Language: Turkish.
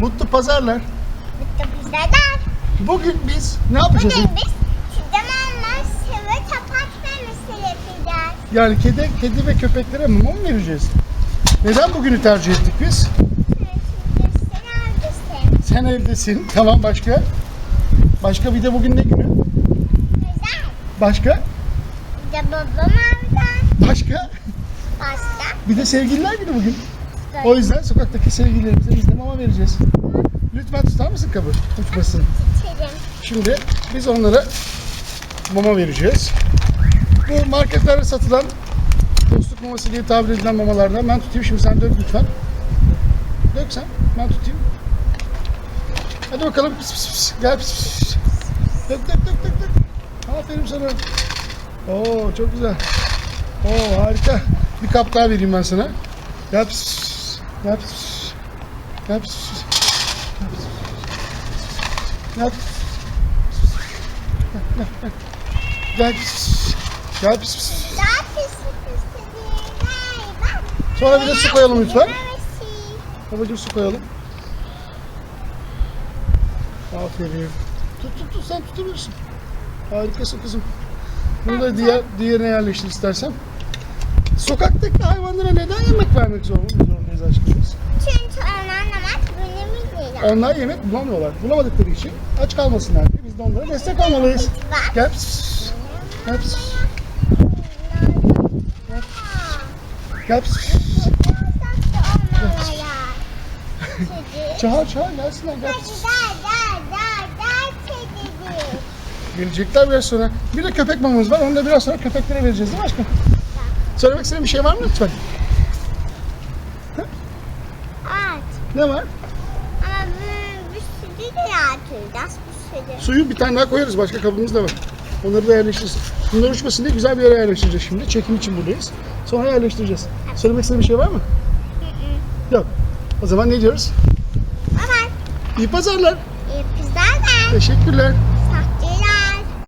Mutlu pazarlar. Mutlu pizzalar. Bugün biz ne yapacağız? Bugün biz olmaz sıvı kapak vermesi yapacağız. Yani kedi, kedi ve köpeklere mama mı vereceğiz? Neden bugünü tercih ettik biz? Şimdi sen neredesin? Sen evdesin. Tamam başka? Başka bir de bugün ne günü? Güzel. Başka? Bir de babam orada. Başka? Başka. Bir de sevgililer günü bugün. O yüzden sokaktaki sevgililerimize biz de mama vereceğiz. Lütfen tutar mısın kabı? Uçmasın. Şimdi biz onlara mama vereceğiz. Bu marketlerde satılan dostluk maması diye tabir edilen mamalardan ben tutayım. Şimdi sen dök lütfen. Dök sen. Ben tutayım. Hadi bakalım. Pis pis pis. Gel pis pis. Dök dök dök dök dök. Aferin sana. Oo çok güzel. Oo harika. Bir kap daha vereyim ben sana. Gel pis pis Daha pisi pisi değil. Bak. Sonra bir de su koyalım lütfen. Babacığım su koyalım. Aferin. Tut tut tut sen tutabilirsin. Harikasın kızım. Bunu da diğer, diğerine yerleştir istersen. Sokaktaki hayvanlara neden yemek vermek zorunda- zorundayız aşkım biz? Çünkü anlamak benim değil. Onlar yemek bulamıyorlar. Bulamadıkları için aç kalmasınlar diye biz de onlara destek olmalıyız. Gel. Gel. Gel. Çağır çağır gelsinler gel. Gelecekler biraz sonra. Bir de köpek mamamız var. Onu da biraz sonra köpeklere vereceğiz değil mi aşkım? Söylemek istediğin bir şey var mı lütfen? Ne var? Suyu bir tane daha koyarız. Başka kabımız da var. Onları da yerleştiririz. Bunlar uçmasın diye güzel bir yere yerleştireceğiz şimdi. Çekim için buradayız. Sonra yerleştireceğiz. Söylemek istediğin bir şey var mı? Yok. O zaman ne diyoruz? İyi pazarlar. Teşekkürler.